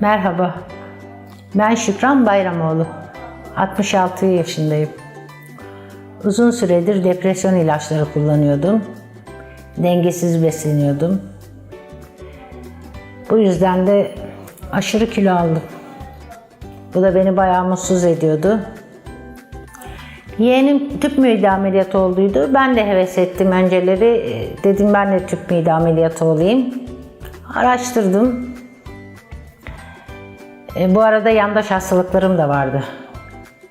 Merhaba. Ben Şükran Bayramoğlu. 66 yaşındayım. Uzun süredir depresyon ilaçları kullanıyordum. Dengesiz besleniyordum. Bu yüzden de aşırı kilo aldım. Bu da beni bayağı mutsuz ediyordu. Yeğenim tüp mide ameliyatı olduydu. Ben de heves ettim önceleri. Dedim ben de tüp mide ameliyatı olayım. Araştırdım. E, bu arada yandaş hastalıklarım da vardı.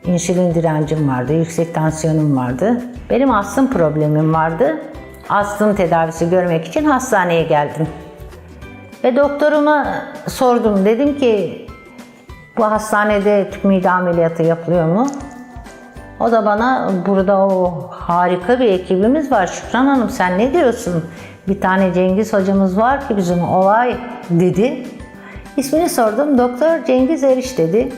İnsülin direncim vardı, yüksek tansiyonum vardı. Benim astım problemim vardı. Astım tedavisi görmek için hastaneye geldim. Ve doktoruma sordum. Dedim ki bu hastanede tüp mide ameliyatı yapılıyor mu? O da bana burada o harika bir ekibimiz var Şükran Hanım sen ne diyorsun? Bir tane Cengiz hocamız var ki bizim olay dedi. İsmini sordum. Doktor Cengiz Eriş dedi.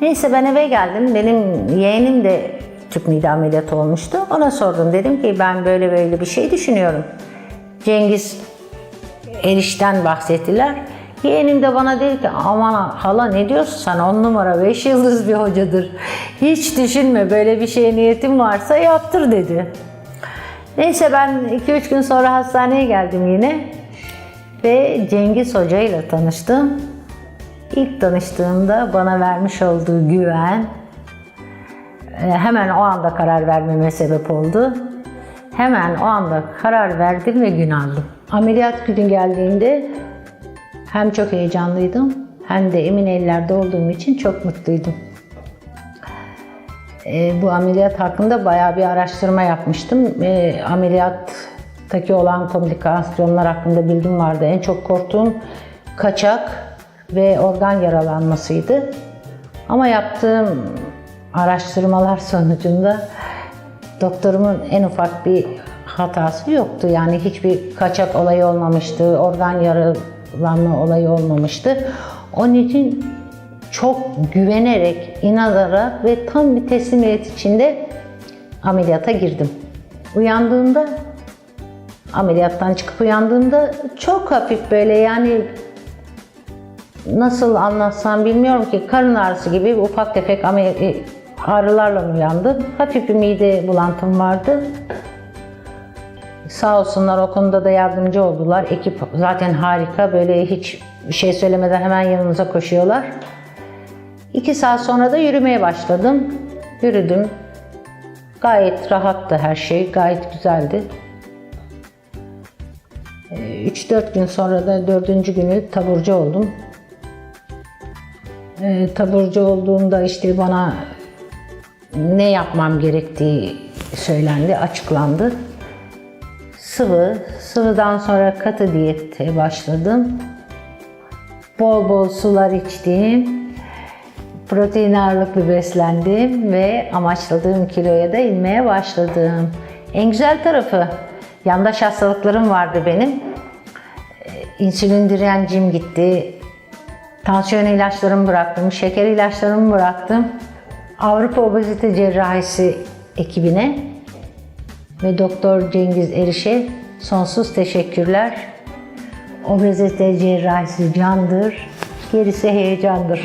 Neyse ben eve geldim. Benim yeğenim de tüp mide ameliyatı olmuştu. Ona sordum. Dedim ki ben böyle böyle bir şey düşünüyorum. Cengiz Eriş'ten bahsettiler. Yeğenim de bana dedi ki aman hala ne diyorsun sen on numara beş yıldız bir hocadır. Hiç düşünme böyle bir şeye niyetin varsa yaptır dedi. Neyse ben 2-3 gün sonra hastaneye geldim yine. Ve Cengiz Hoca ile tanıştım. İlk tanıştığımda bana vermiş olduğu güven e, hemen o anda karar vermeme sebep oldu. Hemen o anda karar verdim ve gün aldım. Ameliyat günü geldiğinde hem çok heyecanlıydım hem de emin ellerde olduğum için çok mutluydum. E, bu ameliyat hakkında bayağı bir araştırma yapmıştım. E, ameliyattaki olan komplikasyonlar hakkında bilgim vardı. En çok korktuğum kaçak ve organ yaralanmasıydı. Ama yaptığım araştırmalar sonucunda doktorumun en ufak bir hatası yoktu. Yani hiçbir kaçak olayı olmamıştı, organ yaralanma olayı olmamıştı. Onun için çok güvenerek, inanarak ve tam bir teslimiyet içinde ameliyata girdim. Uyandığımda, ameliyattan çıkıp uyandığımda çok hafif böyle yani nasıl anlatsam bilmiyorum ki karın ağrısı gibi ufak tefek amel- ağrılarla uyandım. Hafif bir mide bulantım vardı. Sağ olsunlar o konuda da yardımcı oldular. Ekip zaten harika. Böyle hiç bir şey söylemeden hemen yanımıza koşuyorlar. İki saat sonra da yürümeye başladım. Yürüdüm. Gayet rahattı her şey. Gayet güzeldi. 3-4 gün sonra da dördüncü günü taburcu oldum. Ee, taburcu olduğumda işte bana ne yapmam gerektiği söylendi, açıklandı. Sıvı, sıvıdan sonra katı diyete başladım. Bol bol sular içtim. Protein ağırlıklı beslendim ve amaçladığım kiloya da inmeye başladım. En güzel tarafı yandaş hastalıklarım vardı benim. Ee, İnsülin direncim gitti. Tansiyon ilaçlarımı bıraktım, şeker ilaçlarımı bıraktım. Avrupa Obezite Cerrahisi ekibine ve Doktor Cengiz Eriş'e sonsuz teşekkürler. Obezite cerrahisi candır, gerisi heyecandır.